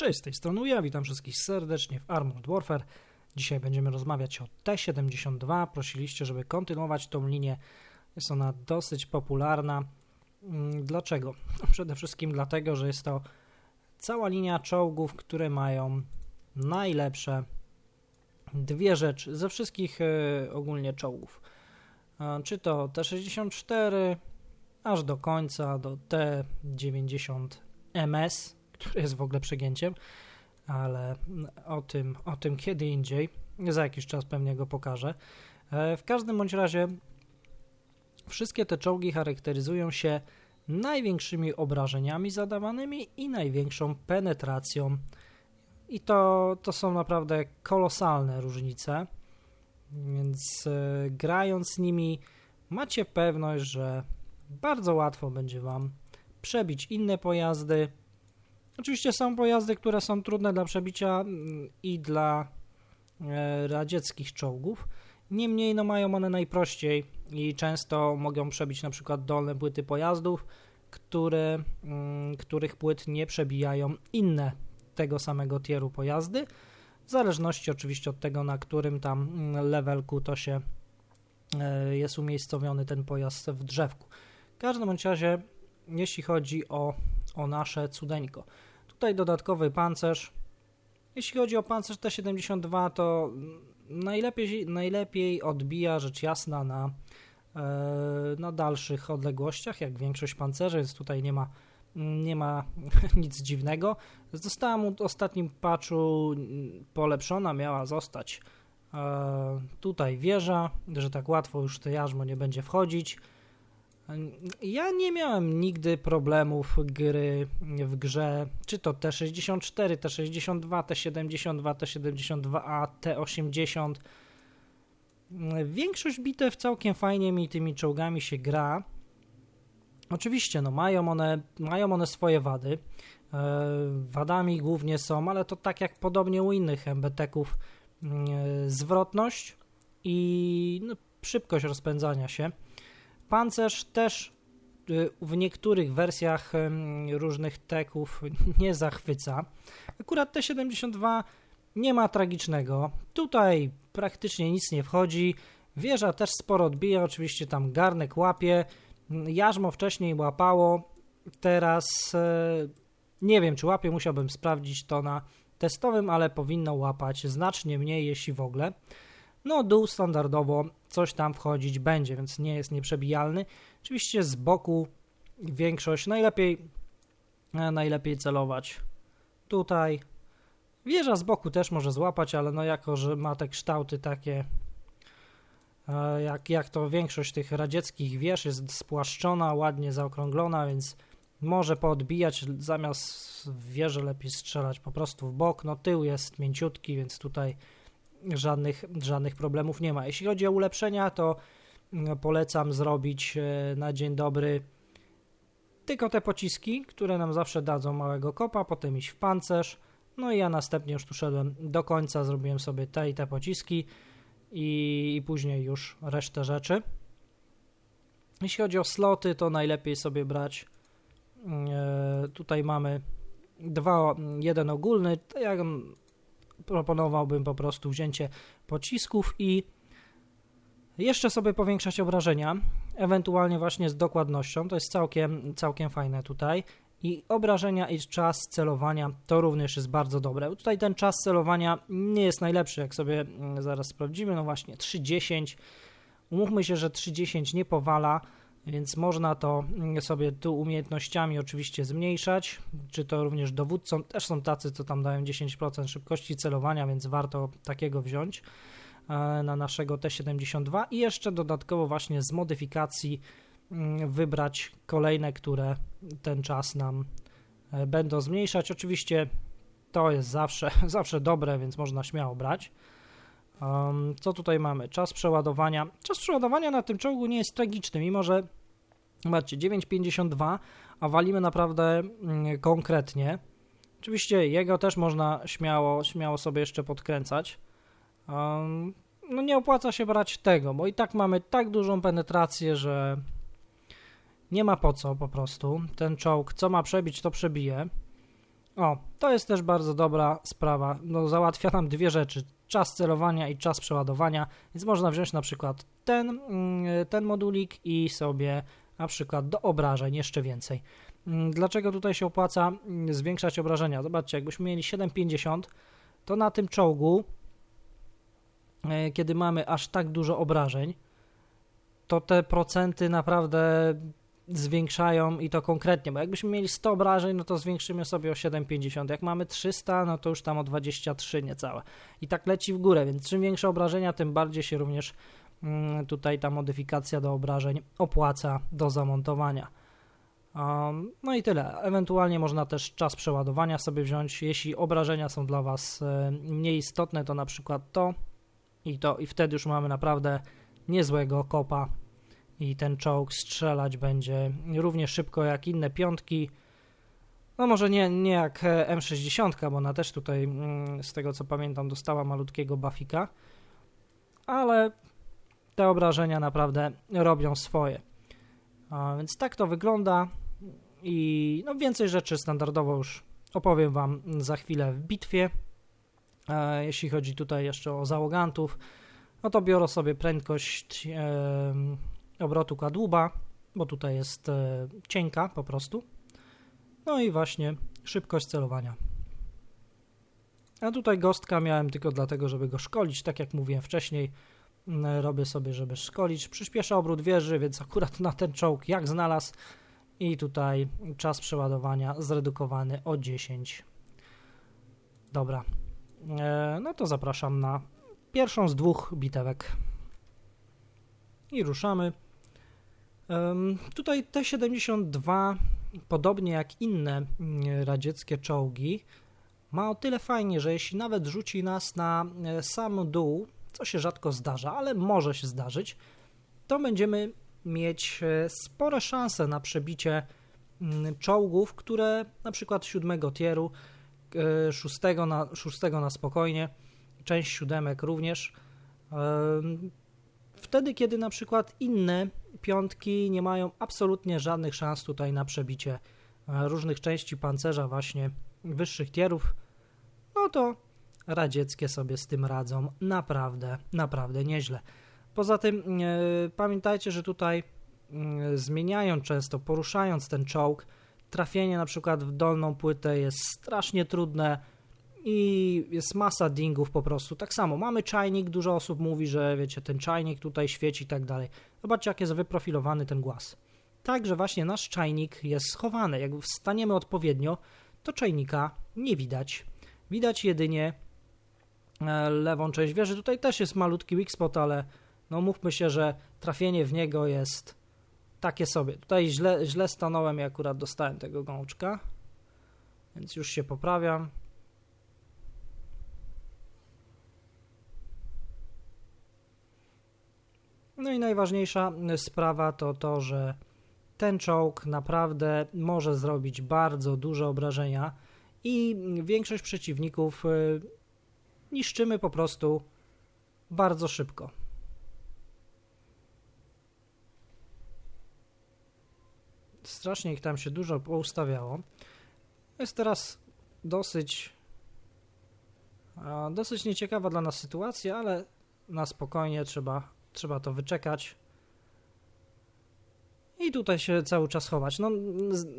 Cześć, z tej strony ja, witam wszystkich serdecznie w Armored Warfare. Dzisiaj będziemy rozmawiać o T-72. Prosiliście, żeby kontynuować tą linię. Jest ona dosyć popularna. Mm, Dlaczego? No, Przede wszystkim dlatego, że jest to cała linia czołgów, które mają najlepsze dwie rzeczy ze wszystkich e, ogólnie czołgów. E, Czy to T-64, aż do końca, do T-90MS, który jest w ogóle przegięciem, ale o tym, o tym kiedy indziej. Za jakiś czas pewnie go pokażę. E, W każdym bądź razie wszystkie te czołgi charakteryzują się największymi obrażeniami zadawanymi i największą penetracją. I to, to są naprawdę kolosalne różnice. Więc e, grając nimi, macie pewność, że bardzo łatwo będzie Wam przebić inne pojazdy. Oczywiście są pojazdy, które są trudne dla przebicia mm, i dla e, radzieckich czołgów. Niemniej no, mają one najprościej i często mogą przebić na przykład dolne płyty pojazdów, które, mm, których płyt nie przebijają inne tego samego tieru pojazdy. W zależności oczywiście od tego, na którym tam mm, levelku to się e, jest umiejscowiony ten pojazd w drzewku. W każdym bądź razie, jeśli chodzi o, o nasze cudeńko, tutaj dodatkowy pancerz. Jeśli chodzi o pancerz T-72, to najlepiej, najlepiej odbija rzecz jasna na, e, na dalszych odległościach, jak większość pancerzy, więc tutaj nie ma, nie ma nic dziwnego. Została mu w ostatnim patchu polepszona, miała zostać e, tutaj wieża, że tak łatwo już to jarzmo nie będzie wchodzić. Ja nie miałem nigdy problemów gry w grze, czy to T64, T62, T72, T72A, T80. Większość bitew całkiem fajnie mi tymi czołgami się gra. Oczywiście, no mają one, mają one swoje wady. E, Wadami głównie są, ale to tak jak podobnie u innych MBT-ków, e, zwrotność i no, szybkość rozpędzania się. Pancerz też y, w niektórych wersjach różnych teków nie zachwyca. Akurat T72 nie ma tragicznego. Tutaj praktycznie nic nie wchodzi. Wieża też sporo odbija, oczywiście tam garnek łapie. Jarzmo wcześniej łapało, teraz e, nie wiem czy łapie, musiałbym sprawdzić to na testowym, ale powinno łapać znacznie mniej, jeśli w ogóle. No, dół standardowo coś tam wchodzić będzie, więc nie jest nieprzebijalny. Oczywiście z boku większość, najlepiej, e, najlepiej celować tutaj. Wieża z boku też może złapać, ale no jako, że ma te kształty takie, e, jak, jak to większość tych radzieckich wież jest spłaszczona, ładnie zaokrąglona, więc może poodbijać, zamiast w wieżę lepiej strzelać po prostu w bok. No tył jest mięciutki, więc tutaj żadnych, żadnych problemów nie ma. Jeśli chodzi o ulepszenia, to mm, polecam zrobić e, na dzień dobry tylko te pociski, które nam zawsze dadzą małego kopa, potem iść w pancerz. No i ja następnie już tu szedłem do końca, zrobiłem sobie te i te pociski i, i później już resztę rzeczy. Jeśli chodzi o sloty, to najlepiej sobie brać. E, tutaj mamy dwa, jeden ogólny. Proponowałbym po prostu wzięcie pocisków i jeszcze sobie powiększać obrażenia, ewentualnie właśnie z dokładnością, to jest całkiem, całkiem fajne tutaj. I obrażenia i czas celowania to również jest bardzo dobre. Tutaj ten czas celowania nie jest najlepszy, jak sobie mm, zaraz sprawdzimy. No właśnie, 3.10. Umówmy się, że 3.10 nie powala, więc można to mm, sobie tu umiejętnościami oczywiście zmniejszać, czy to również dowódcom, też są tacy, co tam dają 10% szybkości celowania, więc warto takiego wziąć e, na naszego T72 i jeszcze dodatkowo właśnie z modyfikacji mm, wybrać kolejne, które ten czas nam e, będą zmniejszać. Oczywiście to jest zawsze, zawsze dobre, więc można śmiało brać. Um, co tutaj mamy? Czas przeładowania. Czas przeładowania na tym czołgu nie jest tragiczny, mimo że zobaczcie, 9,52, a walimy naprawdę mm, konkretnie. Oczywiście jego też można śmiało, śmiało sobie jeszcze podkręcać. Um, no nie opłaca się brać tego, bo i tak mamy tak dużą penetrację, że nie ma po co po prostu. Ten czołg, co ma przebić, to przebije. O, to jest też bardzo dobra sprawa. No, załatwia nam dwie rzeczy: czas celowania i czas przeładowania, więc można wziąć na przykład ten, mm, ten modulik i sobie na przykład do obrażeń jeszcze więcej. Mm, dlaczego tutaj się opłaca mm, zwiększać obrażenia? Zobaczcie, jakbyśmy mieli 7,50, to na tym czołgu, e, kiedy mamy aż tak dużo obrażeń, to te procenty naprawdę zwiększają i to konkretnie, bo jakbyśmy mieli 100 obrażeń, no to zwiększymy sobie o 7,50. Jak mamy 300, no to już tam o 23 niecałe. I tak leci w górę, więc czym większe obrażenia, tym bardziej się również mm, tutaj ta modyfikacja do obrażeń opłaca do zamontowania. Um, no i tyle. Ewentualnie można też czas przeładowania sobie wziąć. Jeśli obrażenia są dla Was e, mniej istotne, to na przykład to i to, i wtedy już mamy naprawdę niezłego kopa i ten czołg strzelać będzie równie szybko jak inne piątki. No może nie, nie jak M60, bo ona też tutaj, mm, z tego co pamiętam, dostała malutkiego bafika, ale te obrażenia naprawdę robią swoje. A więc tak to wygląda i no więcej rzeczy standardowo już opowiem Wam za chwilę w bitwie. E, jeśli chodzi tutaj jeszcze o załogantów, no to biorę sobie prędkość e, obrotu kadłuba, bo tutaj jest e, cienka po prostu. No i właśnie szybkość celowania. A tutaj gostka miałem tylko dlatego, żeby go szkolić, tak jak mówiłem wcześniej. Robię sobie, żeby szkolić. Przyspiesza obrót wieży, więc akurat na ten czołg jak znalazł. I tutaj czas przeładowania zredukowany o 10. Dobra. E, no to zapraszam na pierwszą z dwóch bitewek. I ruszamy. Tutaj T-72, podobnie jak inne mm, radzieckie czołgi, ma o tyle fajnie, że jeśli nawet rzuci nas na e, sam dół, co się rzadko zdarza, ale może się zdarzyć, to będziemy mieć e, spore szanse na przebicie mm, czołgów, które na przykład siódmego tieru, e, szóstego na, szóstego na spokojnie, część siódemek również. Wtedy, kiedy na przykład inne piątki nie mają absolutnie żadnych szans tutaj na przebicie e, różnych części pancerza właśnie wyższych tierów, no to radzieckie sobie z tym radzą naprawdę, naprawdę nieźle. Poza tym e, pamiętajcie, że tutaj e, zmieniają często, poruszając ten czołg, trafienie na przykład w dolną płytę jest strasznie trudne, i jest masa dingów po prostu. Tak samo, mamy czajnik, dużo osób mówi, że wiecie, ten czajnik tutaj świeci i tak dalej. Zobaczcie, jak jest wyprofilowany ten głaz. Także właśnie nasz czajnik jest schowany. Jak wstaniemy odpowiednio, to czajnika nie widać. Widać jedynie e, lewą część wieży. Tutaj też jest malutki weak spot, ale no mówmy się, że trafienie w niego jest takie sobie. Tutaj źle, źle stanąłem i akurat dostałem tego gączka, więc już się poprawiam. No i najważniejsza sprawa to to, że ten czołg naprawdę może zrobić bardzo duże obrażenia i większość przeciwników y, niszczymy po prostu bardzo szybko. Strasznie ich tam się dużo poustawiało. Jest teraz dosyć dosyć nieciekawa dla nas sytuacja, ale na spokojnie trzeba trzeba to wyczekać. I tutaj się cały czas chować. No,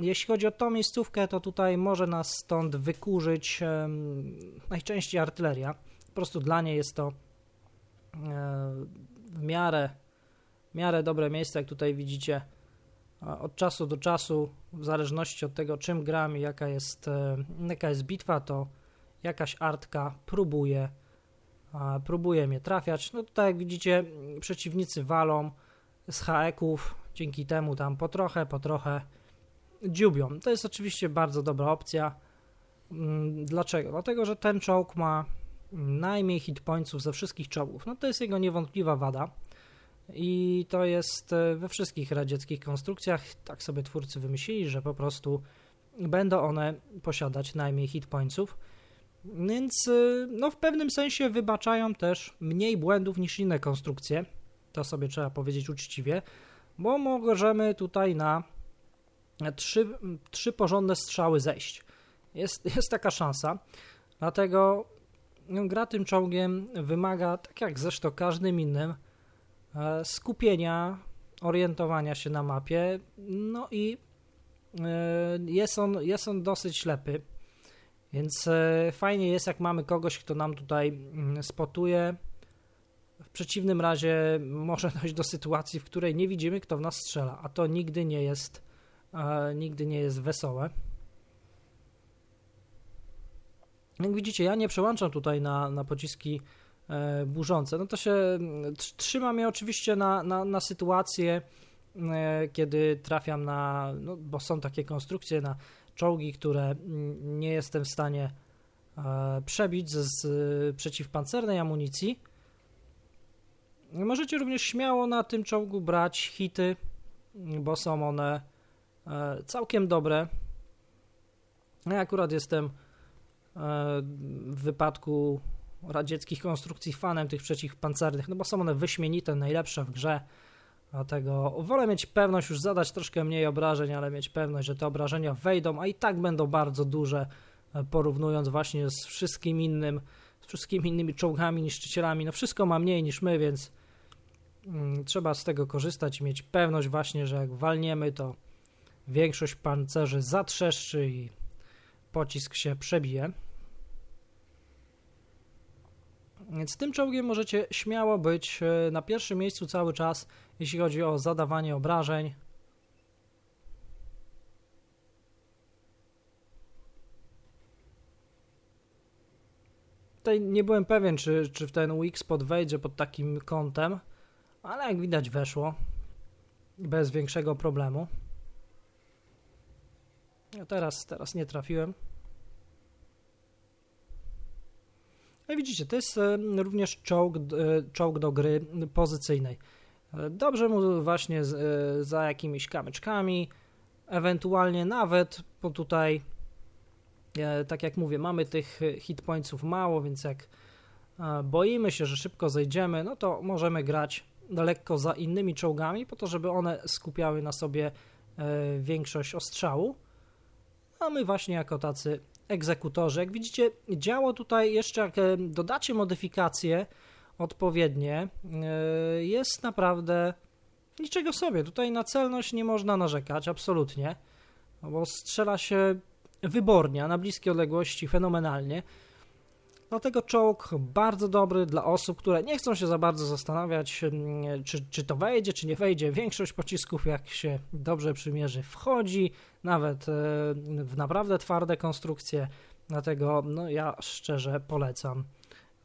jeśli chodzi o tą miejscówkę, to tutaj może nas stąd wykurzyć e, najczęściej artyleria. Po prostu dla niej jest to e, w miarę, w miarę dobre miejsce, jak tutaj widzicie. Od czasu do czasu, w zależności od tego, czym gram i jaka jest, e, jaka jest bitwa, to jakaś artka próbuje próbuje mnie trafiać. No tutaj jak widzicie przeciwnicy walą z haeków, dzięki temu tam po trochę, po trochę dziubią. To jest oczywiście bardzo dobra opcja. Mm, dlaczego? Dlatego, że ten czołg ma najmniej hit pointsów ze wszystkich czołgów. No to jest jego niewątpliwa wada. I to jest e, we wszystkich radzieckich konstrukcjach. Tak sobie twórcy wymyślili, że po prostu będą one posiadać najmniej hit pointsów. Więc y, no, w pewnym sensie wybaczają też mniej błędów niż inne konstrukcje. To sobie trzeba powiedzieć uczciwie, bo możemy tutaj na trzy, trzy porządne strzały zejść. Jest, jest taka szansa, dlatego no, gra tym czołgiem wymaga, tak jak zresztą każdym innym, e, skupienia, orientowania się na mapie, no i e, jest on, jest on dosyć ślepy, więc e, fajnie jest, jak mamy kogoś, kto nam tutaj mm, spotuje. W przeciwnym razie może dojść do sytuacji, w której nie widzimy, kto w nas strzela, a to nigdy nie jest, nigdy nie jest wesołe. Jak widzicie, ja nie przełączam tutaj na, na pociski e, burzące. No to się trzyma mnie oczywiście na, na, na sytuację, e, kiedy trafiam na, no bo są takie konstrukcje na czołgi, które nie jestem w stanie e, przebić z, z przeciwpancernej amunicji. Możecie również śmiało na tym czołgu brać hity, bo są one e, całkiem dobre. Ja akurat jestem w wypadku radzieckich konstrukcji fanem tych przeciwpancernych, no bo są one wyśmienite, najlepsze w grze. Dlatego wolę mieć pewność, już zadać troszkę mniej obrażeń, ale mieć pewność, że te obrażenia wejdą, a i tak będą bardzo duże, e, porównując właśnie z wszystkim innym, z wszystkimi innymi czołgami, niszczycielami. No wszystko ma mniej niż my, więc mm, trzeba z tego korzystać i mieć pewność właśnie, że jak walniemy, to większość pancerzy zatrzeszczy i pocisk się przebije. Więc tym czołgiem możecie śmiało być e, na pierwszym miejscu cały czas, jeśli chodzi o zadawanie obrażeń. Tutaj nie byłem pewien, czy, czy w ten weak spot wejdzie pod takim kątem, ale jak widać weszło bez większego problemu. Ja teraz, teraz nie trafiłem. No widzicie, to jest e, również czołg, e, czołg do gry pozycyjnej. E, dobrze mu właśnie za jakimiś kamyczkami, ewentualnie nawet, bo tutaj, tak jak mówię, mamy tych hitpointsów mało, więc jak boimy się, że szybko zejdziemy, no to możemy grać lekko za innymi czołgami, po to, żeby one skupiały na sobie większość ostrzału, a my właśnie jako tacy egzekutorzy. Jak widzicie, działo tutaj jeszcze, jak e, dodacie modyfikacje odpowiednie, e, jest naprawdę niczego sobie. Tutaj na celność nie można narzekać, absolutnie, bo strzela się wybornie, a na bliskie odległości fenomenalnie. Dlatego czołg bardzo dobry dla osób, które nie chcą się za bardzo zastanawiać, mm, czy, czy to wejdzie, czy nie wejdzie. Większość pocisków, jak się dobrze przymierzy, wchodzi, nawet e, w naprawdę twarde konstrukcje. Dlatego no, ja szczerze polecam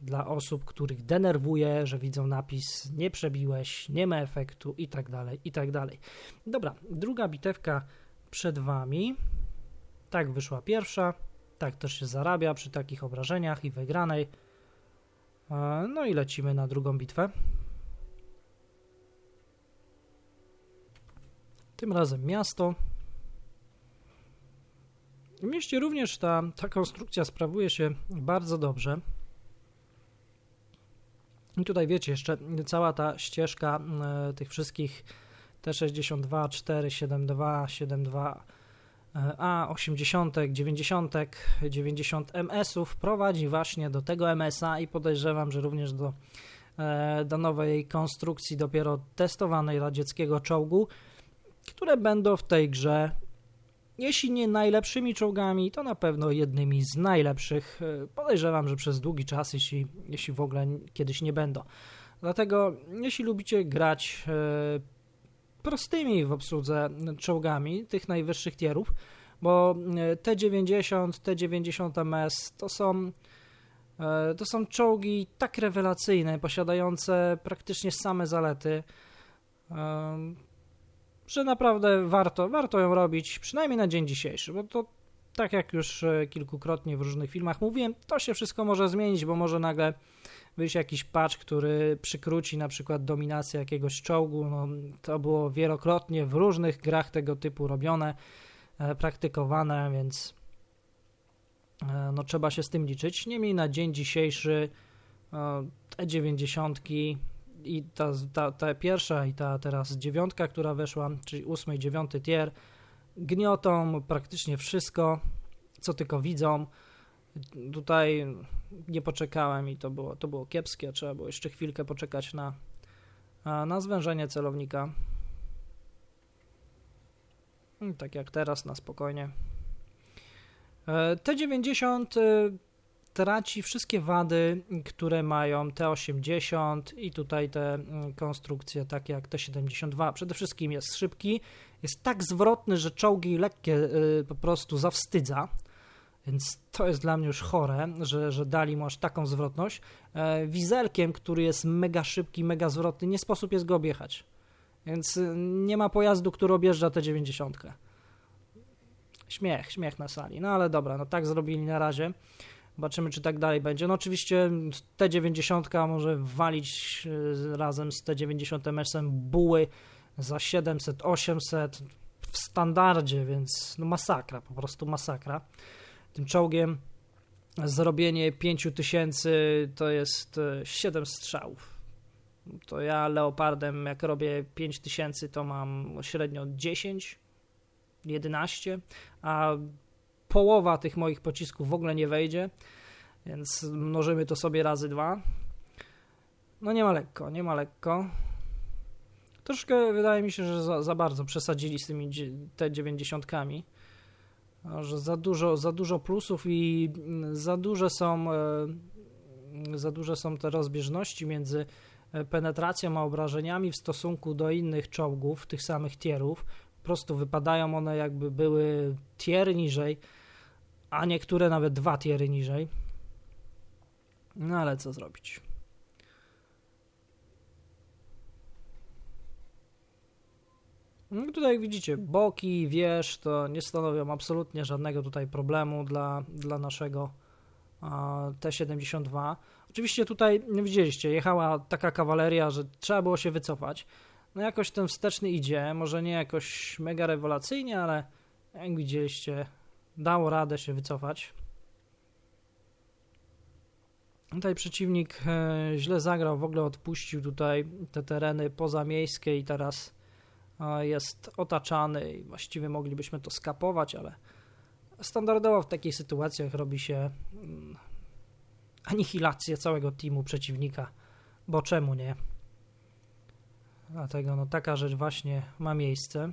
dla osób, których denerwuje, że widzą napis nie przebiłeś, nie ma efektu i tak dalej, i tak dalej. Dobra, druga bitewka przed Wami. Tak wyszła pierwsza. Tak też się zarabia przy takich obrażeniach i wygranej. E, no i lecimy na drugą bitwę. Tym razem miasto. W mieście również ta, ta konstrukcja sprawuje się bardzo dobrze. I tutaj wiecie, jeszcze cała ta ścieżka e, tych wszystkich T62, 4, 72, 72 a 80, 90, 90 MS-ów prowadzi właśnie do tego MS-a i podejrzewam, że również do, e, do nowej konstrukcji dopiero testowanej radzieckiego czołgu, które będą w tej grze, jeśli nie najlepszymi czołgami, to na pewno jednymi z najlepszych. E, podejrzewam, że przez długi czas, jeśli, jeśli w ogóle kiedyś nie będą. Dlatego, jeśli lubicie grać e, prostymi w obsłudze czołgami tych najwyższych tierów, bo e, T90, T90 MS to są e, to są czołgi tak rewelacyjne, posiadające praktycznie same zalety, e, że naprawdę warto, warto ją robić, przynajmniej na dzień dzisiejszy, bo to tak jak już kilkukrotnie w różnych filmach mówiłem, to się wszystko może zmienić, bo może nagle wyjść jakiś patch, który przykróci na przykład dominację jakiegoś czołgu. No, to było wielokrotnie w różnych grach tego typu robione, e, praktykowane, więc e, no, trzeba się z tym liczyć. Niemniej na dzień dzisiejszy e, te 90 i ta, ta, ta pierwsza i ta teraz dziewiątka, która weszła, czyli ósmy i dziewiąty tier, gniotą praktycznie wszystko, co tylko widzą. Tutaj nie poczekałem i to było, to było kiepskie. Trzeba było jeszcze chwilkę poczekać na, na zwężenie celownika. Tak jak teraz, na spokojnie. E, T90 e, traci wszystkie wady, które mają T80 i tutaj te mm, konstrukcje takie jak T72. Przede wszystkim jest szybki, jest tak zwrotny, że czołgi lekkie e, po prostu zawstydza. Więc to jest dla mnie już chore, że, że dali mu aż taką zwrotność. Wizelkiem, który jest mega szybki, mega zwrotny, nie sposób jest go objechać. Więc nie ma pojazdu, który objeżdża T90. Śmiech, śmiech na sali. No ale dobra, no tak zrobili na razie. Zobaczymy, czy tak dalej będzie. No oczywiście T90 może walić y, razem z T90 MS-em buły za 700, 800 w standardzie, więc no masakra, po prostu masakra. Tym czołgiem zrobienie 5000 to jest 7 y, strzałów. To ja Leopardem, jak robię 5000, to mam średnio 10 11, a połowa tych moich pocisków w ogóle nie wejdzie, więc mnożymy to sobie razy dwa. No nie ma lekko, nie ma lekko. Troszkę wydaje mi się, że za, za bardzo przesadzili z tymi te 90 że za dużo, za dużo plusów i za duże są e, za duże są te rozbieżności między e, penetracją a obrażeniami w stosunku do innych czołgów, tych samych tierów, po prostu wypadają one jakby były tier niżej, a niektóre nawet dwa tiery niżej. No ale co zrobić? No tutaj widzicie, boki, wież to nie stanowią absolutnie żadnego tutaj problemu dla, dla naszego T-72. Oczywiście tutaj, widzieliście, jechała taka kawaleria, że trzeba było się wycofać no jakoś ten wsteczny idzie, może nie jakoś mega rewelacyjnie, ale jak widzieliście, dało radę się wycofać. Tutaj przeciwnik e, źle zagrał, w ogóle odpuścił tutaj te tereny pozamiejskie i teraz e, jest otaczany i właściwie moglibyśmy to skapować, ale standardowo w takich sytuacjach robi się mm, anihilację całego teamu przeciwnika, bo czemu nie? Dlatego no taka rzecz właśnie ma miejsce.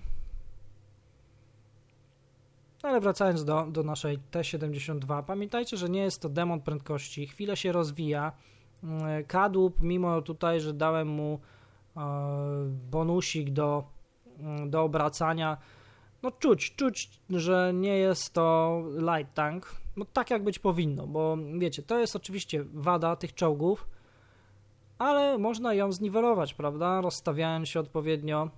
Ale wracając do, do naszej T72, pamiętajcie, że nie jest to demon prędkości, chwilę się rozwija. Mm, kadłub, mimo tutaj, że dałem mu e, bonusik do, mm, do obracania, no czuć, czuć, że nie jest to light tank, no tak jak być powinno, bo wiecie, to jest oczywiście wada tych czołgów, ale można ją zniwelować, prawda? Rozstawiając się odpowiednio,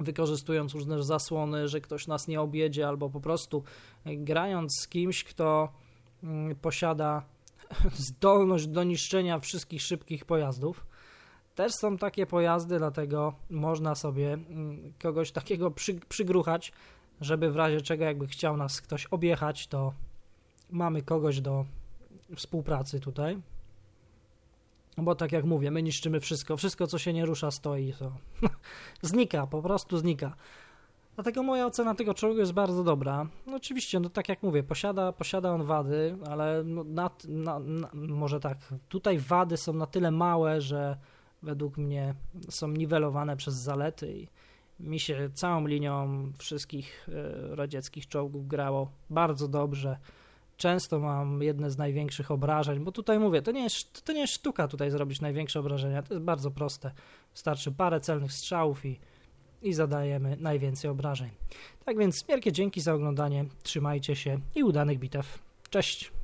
wykorzystując różne zasłony, że ktoś nas nie objedzie, albo po prostu grając z kimś, kto mm, posiada zdolność do niszczenia wszystkich szybkich pojazdów. Też są takie pojazdy, dlatego można sobie mm, kogoś takiego przy, przygruchać, żeby w razie czego, jakby chciał nas ktoś objechać, to mamy kogoś do współpracy tutaj. Bo tak jak mówię, my niszczymy wszystko. Wszystko, co się nie rusza, stoi. To znika, po prostu znika. Dlatego moja ocena tego czołgu jest bardzo dobra. No oczywiście, no tak jak mówię, posiada, posiada on wady, ale no na, na, może tak, tutaj wady są na tyle małe, że według mnie są niwelowane przez zalety i mi się całą linią wszystkich y, radzieckich czołgów grało bardzo dobrze często mam jedne z największych obrażeń, bo tutaj mówię, to nie jest, to nie jest sztuka tutaj zrobić największe obrażenia, to jest bardzo proste. Wystarczy parę celnych strzałów i, i zadajemy najwięcej obrażeń. Tak więc wielkie dzięki za oglądanie, trzymajcie się i udanych bitew. Cześć!